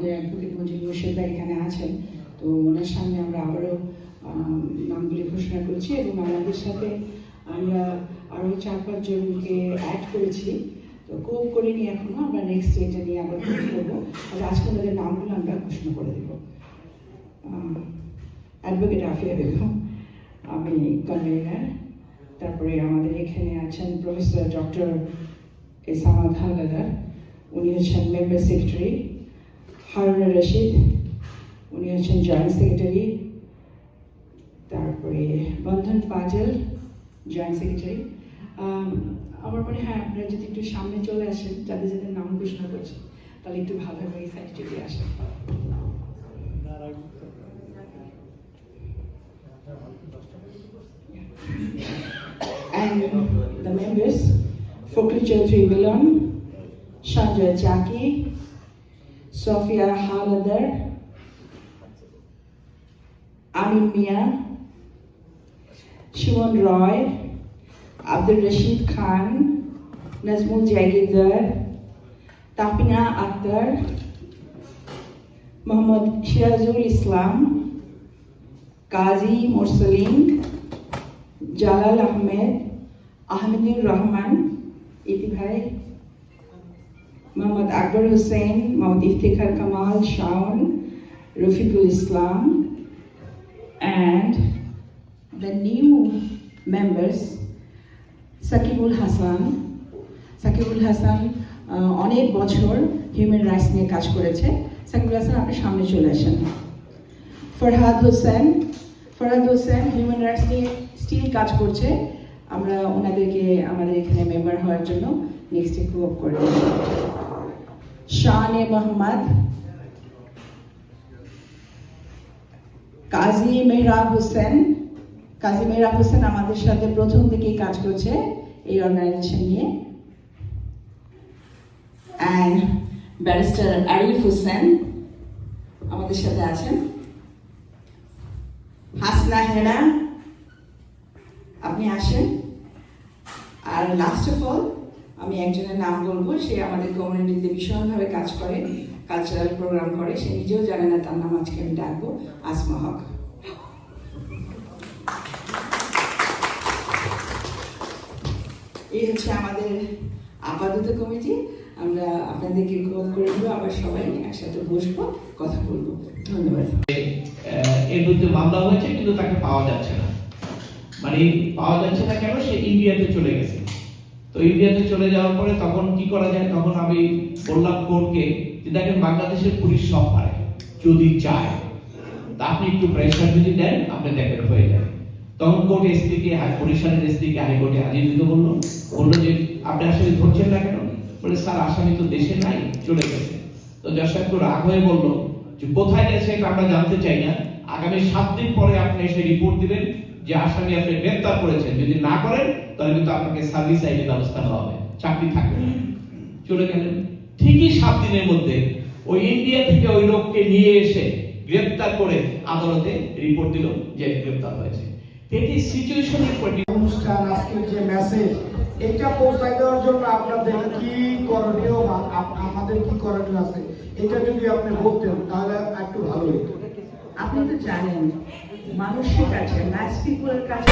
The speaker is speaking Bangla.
আমাদের অ্যাডভোকেট মজিদ মুর্শিদা এখানে আছেন। তো ওনার সামনে আমরা আবারও নামগুলি ঘোষণা করেছি এবং আমাদের সাথে আমরা আরও চার পাঁচজনকে অ্যাড করেছি। তো কোপ করে নিয়ে এখনও আমরা নেক্সট এটা নিয়ে আবার কোপ করব আর আজকে ওনাদের নামগুলো আমরা ঘোষণা করে দেবো। অ্যাডভোকেট আফিয়া বেগম, আমি কনভেনার তারপরে আমাদের এখানে আছেন প্রফেসর ডক্টর এসামাদ হালদার উনি হচ্ছেন মেম্বার সেক্রেটারি হারুনা রশিদ উনি হচ্ছেন জয়েন্ট সেক্রেটারি তারপরে বন্ধন পাজল জয়েন্ট সেক্রেটারি। আমার মনে হয় আপনারা যদি একটু সামনে চলে আসেন যাদের যাদের নাম ঘোষণা করছে তাহলে একটু ভালো হবে এই সাইড যদি আসেন। And the members Fokri Sanjay Jaki, Sophia Haladar, Amin Mia, Shimon Roy, Abdul Rashid Khan, Nazmul Jagidar, Tapina Akhtar, Muhammad Shirazul Islam, Qazi Mursalim, Jalal Ahmed Ahmedur Rahman ইতি ভাই মোহাম্মদ আকবর হোসেন মোহাম্মদ ইফতেখার কামাল শাওন রফিকুল ইসলাম and the new members Shakibul Hasan Shakibul Hasan অনেক বছর হিউম্যান রাইটস নিয়ে কাজ করেছে। সাকিবুল হাসান আপনি সামনে চলে আসেন। ফরহাদ হোসেন ফরহাদ হোসেন হিউম্যান রাইটস নিয়ে স্টিল কাজ করছে। আমরা ওনাদেরকে, আমাদের এখানে মেম্বার হওয়ার জন্য নেক্সট অফ করে শানে মোহাম্মদ। কাজী মেহরাব হোসেন। কাজী মেহরাব হোসেন আমাদের সাথে প্রথম থেকেই কাজ করছে এই অর্গানাইজেশন নিয়ে। অ্যান্ড ব্যারিস্টার আরিফ হোসেন আমাদের সাথে আছেন। হাসনা হেনা, আপনি আসেন। আর লাস্ট অফ অল আমি একজনের নাম বলব, সে আমাদের কমিউনিটিতে ভীষণভাবে কাজ করে কালচারাল প্রোগ্রাম করে, সে নিজেও জানে না তার নাম আজকে আমি ডাকবো, আসমা হক। এই হচ্ছে আমাদের আপাতত কমিটি, আমরা আপনাদেরকে গ্রোথ করে দেবো, আবার সবাই একসাথে বসবো, কথা বলব। ধন্যবাদ। এর বিরুদ্ধে মামলা হয়েছে, কিন্তু তাকে পাওয়া যাচ্ছে না। মানে পাওয়া যাচ্ছে না কেন? সে ইন্ডিয়াতে চলে গেছে। তো ইন্ডিয়াতে চলে যাওয়ার পরে তখন কি করা যায়? তখন আমি বললাম কোর্টকে যে দেখেন, বাংলাদেশের পুলিশ সব পারে, যদি চায়। তা আপনি একটু প্রেশার যদি দেন, আপনি দেখেন হয়ে তখন কোর্ট এসপি কে বরিশালের এসপি হাইকোর্টে হাজির দিতে বলল বলল যে, আপনি আসলে ধরছেন না কেন? বলে, স্যার, আসামি তো দেশে নাই, চলে গেছে। তো যশা একটু রাগ হয়ে বলল, যে কোথায় গেছে আমরা জানতে চাই না। আগামী সাত দিন পরে আপনি এসে রিপোর্ট দিবেন যে আসামি আপনি গ্রেপ্তার করেছেন যদি না করেন তাহলে কিন্তু আপনাকে সার্ভিস আইনের ব্যবস্থা নেওয়া হবে। চাকরি থাকবে চলে গেলেন। ঠিকই সাত দিনের মধ্যে ওই ইন্ডিয়া থেকে ওই লোককে নিয়ে এসে গ্রেপ্তার করে আদালতে রিপোর্ট দিল যে গ্রেপ্তার হয়েছে। এটি সিচুয়েশনের অনুষ্ঠান আজকের যে মেসেজ এটা পৌঁছায় দেওয়ার জন্য আপনাদের কি করণীয় আমাদের কি করণীয় আছে? এটা যদি আপনি বলতেন তাহলে একটু ভালো হতো। আপনি তো জানেন মানুষের কাছে ম্যাচ পিপুলের কাছে।